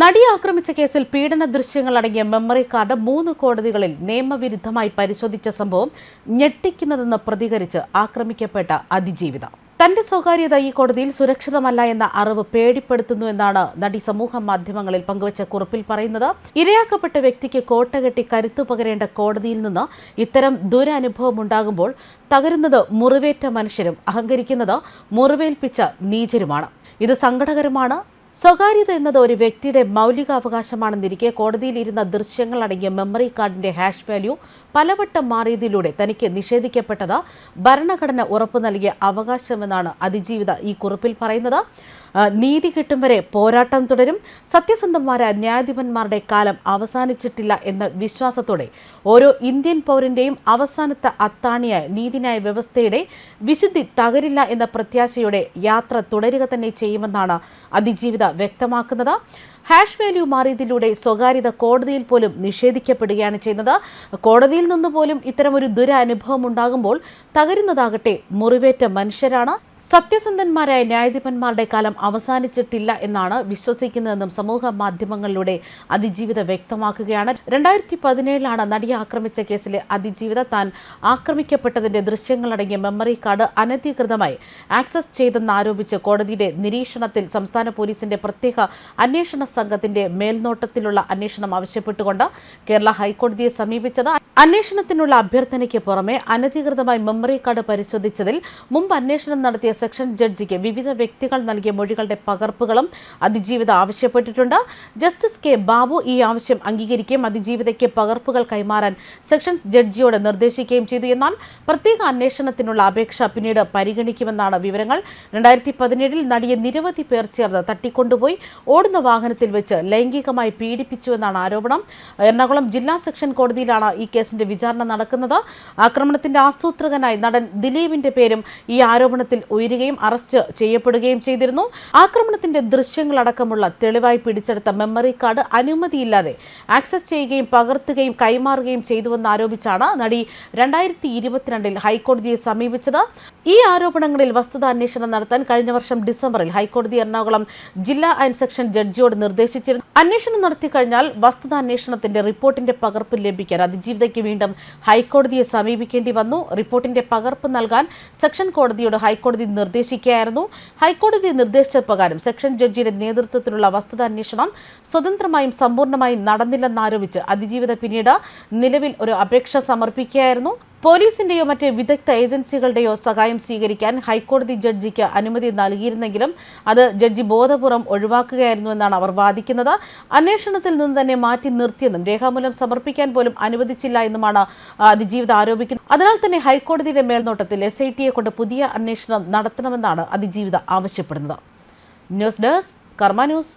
നടിയെ ആക്രമിച്ച കേസിൽ പീഡന ദൃശ്യങ്ങൾ അടങ്ങിയ മെമ്മറി കാർഡ് മൂന്ന് കോടതികളിൽ നിയമവിരുദ്ധമായി പരിശോധിച്ച സംഭവം ഞെട്ടിക്കുന്നതെന്ന് പ്രതികരിച്ച് ആക്രമിക്കപ്പെട്ട അതിജീവിത. തന്റെ സ്വകാര്യത ഈ കോടതിയിൽ സുരക്ഷിതമല്ല എന്ന അറിവ് പേടിപ്പെടുത്തുന്നു എന്നാണ് നടി സമൂഹ മാധ്യമങ്ങളിൽ പങ്കുവച്ച കുറിപ്പിൽ പറയുന്നത്. ഇരയാക്കപ്പെട്ട വ്യക്തിക്ക് കോട്ടകെട്ടി കരുത്തു പകരേണ്ട കോടതിയിൽ നിന്ന് ഇത്തരം ദുരനുഭവം ഉണ്ടാകുമ്പോൾ തകരുന്നത് മുറിവേറ്റ മനുഷ്യരും അഹങ്കരിക്കുന്നത് മുറിവേൽപ്പിച്ച നീചരുമാണ്. ഇത് സങ്കടകരമാണ് സ്വകാര്യത എന്നത് ഒരു വ്യക്തിയുടെ മൗലികാവകാശമാണെന്നിരിക്കെ കോടതിയിൽ ഇരുന്ന ദൃശ്യങ്ങൾ അടങ്ങിയ മെമ്മറി കാർഡിന്റെ ഹാഷ് വാല്യൂ പലവട്ടം മാറിയതിലൂടെ തനിക്ക് നിഷേധിക്കപ്പെട്ടത് ഭരണഘടന ഉറപ്പു നൽകിയ അവകാശമെന്നാണ് അതിജീവിത ഈ കുറിപ്പിൽ പറയുന്നത്. നീതി കിട്ടും വരെ പോരാട്ടം തുടരും. സത്യസന്ധന്മാരായ ന്യായാധിപന്മാരുടെ കാലം അവസാനിച്ചിട്ടില്ല എന്ന വിശ്വാസത്തോടെ ഓരോ ഇന്ത്യൻ പൗരന്റെയും അവസാനത്തെ അത്താണിയായ നീതിന്യായ വ്യവസ്ഥയുടെ വിശുദ്ധി തകരില്ല എന്ന പ്രത്യാശയോടെ യാത്ര തുടരുക തന്നെ ചെയ്യുമെന്നാണ് അതിജീവിത വ്യക്തമാക്കുന്നത്. ഹാഷ് വാല്യൂ മാറിയതിലൂടെ സ്വകാര്യത കോടതിയിൽ പോലും നിഷേധിക്കപ്പെടുകയാണ് ചെയ്യുന്നത്. കോടതിയിൽ നിന്ന് പോലും ഇത്തരമൊരു ദുരനുഭവം ഉണ്ടാകുമ്പോൾ തകരുന്നതാകട്ടെ മുറിവേറ്റ മനുഷ്യരാണ്. സത്യസന്ധന്മാരായ ന്യായാധിപന്മാരുടെ കാലം അവസാനിച്ചിട്ടില്ല എന്നാണ് വിശ്വസിക്കുന്നതെന്നും സമൂഹ മാധ്യമങ്ങളിലൂടെ അതിജീവിത വ്യക്തമാക്കുകയാണ്. രണ്ടായിരത്തി പതിനേഴിലാണ് നടിയെ ആക്രമിച്ച കേസിലെ അതിജീവിത താൻ ആക്രമിക്കപ്പെട്ടതിന്റെ ദൃശ്യങ്ങളടങ്ങിയ മെമ്മറി കാർഡ് അനധികൃതമായി ആക്സസ് ചെയ്തെന്നാരോപിച്ച് കോടതിയുടെ നിരീക്ഷണത്തിൽ സംസ്ഥാന പോലീസിന്റെ പ്രത്യേക അന്വേഷണ സംഘത്തിന്റെ മേൽനോട്ടത്തിലുള്ള അന്വേഷണം ആവശ്യപ്പെട്ടുകൊണ്ട് കേരള ഹൈക്കോടതിയെ സമീപിച്ചത് അന്വേഷണത്തിനുള്ള അഭ്യർത്ഥനയ്ക്ക് പുറമെ അനധികൃതമായി മെമ്മറി കാർഡ് പരിശോധിച്ചതിൽ മുമ്പ് അന്വേഷണം നടത്തിയ സെക്ഷൻ ജഡ്ജിക്ക് വിവിധ വ്യക്തികൾ നൽകിയ മൊഴികളുടെ പകർപ്പുകളും അതിജീവിത ആവശ്യപ്പെട്ടിട്ടുണ്ട്. ജസ്റ്റിസ് കെ ബാബു ഈ ആവശ്യം അംഗീകരിക്കുകയും അതിജീവിതയ്ക്ക് പകർപ്പുകൾ കൈമാറാൻ സെക്ഷൻസ് ജഡ്ജിയോട് നിർദ്ദേശിക്കുകയും ചെയ്തു. എന്നാൽ പ്രത്യേക അന്വേഷണത്തിനുള്ള അപേക്ഷ പിന്നീട് പരിഗണിക്കുമെന്നാണ് വിവരങ്ങൾ. രണ്ടായിരത്തി പതിനേഴിൽ നടിയെ നിരവധി പേർ ചേർന്ന് തട്ടിക്കൊണ്ടുപോയി. ഓടുന്ന വാഹനത്തിൽ വെച്ച് ലൈംഗികമായി പീഡിപ്പിച്ചുവെന്നാണ് ആരോപണം. എറണാകുളം ജില്ലാ സെക്ഷൻ കോടതിയിലാണ് ഈ കേസിന്റെ വിചാരണ നടക്കുന്നത്. ആക്രമണത്തിന്റെ ആസൂത്രകനായി നടൻ ദിലീപിന്റെ പേരും ഈ ആരോപണത്തിൽ ഉയരുകയും അറസ്റ്റ് ചെയ്യപ്പെടുകയും ചെയ്തിരുന്നു. ആക്രമണത്തിന്റെ ദൃശ്യങ്ങളടക്കമുള്ള തെളിവായി പിടിച്ചെടുത്ത മെമ്മറി കാർഡ് അനുമതിയില്ലാതെ ആക്സസ് ചെയ്യുകയും പകർത്തുകയും കൈമാറുകയും ചെയ്തുവെന്ന് ആരോപിച്ചാണ് നടി രണ്ടായിരത്തി ഇരുപത്തിരണ്ടിൽ ഹൈക്കോടതിയെ സമീപിച്ചത്. ഈ ആരോപണങ്ങളിൽ വസ്തുതാന്വേഷണം നടത്താൻ കഴിഞ്ഞ വർഷം ഡിസംബറിൽ ഹൈക്കോടതി എറണാകുളം ജില്ലാ ആൻഡ് സെക്ഷൻ ജഡ്ജിയോട് നിർദ്ദേശിച്ചിരുന്നു. അന്വേഷണം നടത്തി കഴിഞ്ഞാൽ വസ്തുതാന്വേഷണത്തിന്റെ റിപ്പോർട്ടിന്റെ പകർപ്പ് ലഭിക്കാൻ അതിജീവിതയ്ക്ക് വീണ്ടും ഹൈക്കോടതിയെ സമീപിക്കേണ്ടി വന്നു. റിപ്പോർട്ടിന്റെ പകർപ്പ് നൽകാൻ സെക്ഷൻ കോടതിയോട് ഹൈക്കോടതി നിർദ്ദേശിക്കുകയായിരുന്നു. ഹൈക്കോടതി നിർദ്ദേശിച്ച പ്രകാരം സെക്ഷൻ ജഡ്ജിയുടെ നേതൃത്വത്തിലുള്ള വസ്തുതാന്വേഷണം സ്വതന്ത്രമായും സമ്പൂർണമായും നടന്നില്ലെന്നാരോപിച്ച് അതിജീവിത പിന്നീട് നിലവിൽ ഒരു അപേക്ഷ സമർപ്പിക്കുകയായിരുന്നു. പോലീസിന്റെയോ മറ്റ് വിദഗ്ധ ഏജൻസികളുടെയോ സഹായം സ്വീകരിക്കാൻ ഹൈക്കോടതി ജഡ്ജിക്ക് അനുമതി നൽകിയിരുന്നെങ്കിലും അത് ജഡ്ജി ബോധപൂർവം ഒഴിവാക്കുകയായിരുന്നുവെന്നാണ് അവർ വാദിക്കുന്നത്. അന്വേഷണത്തിൽ നിന്ന് തന്നെ മാറ്റി നിർത്തിയെന്നും രേഖാമൂലം സമർപ്പിക്കാൻ പോലും അനുവദിച്ചില്ല എന്നുമാണ് അതിജീവിത ആരോപിക്കുന്നത്. അതിനാൽ തന്നെ ഹൈക്കോടതിയുടെ മേൽനോട്ടത്തിൽ എസ് ഐ ടിയെ കൊണ്ട് പുതിയ അന്വേഷണം നടത്തണമെന്നാണ് അതിജീവിത ആവശ്യപ്പെടുന്നത്. News desk Karma news.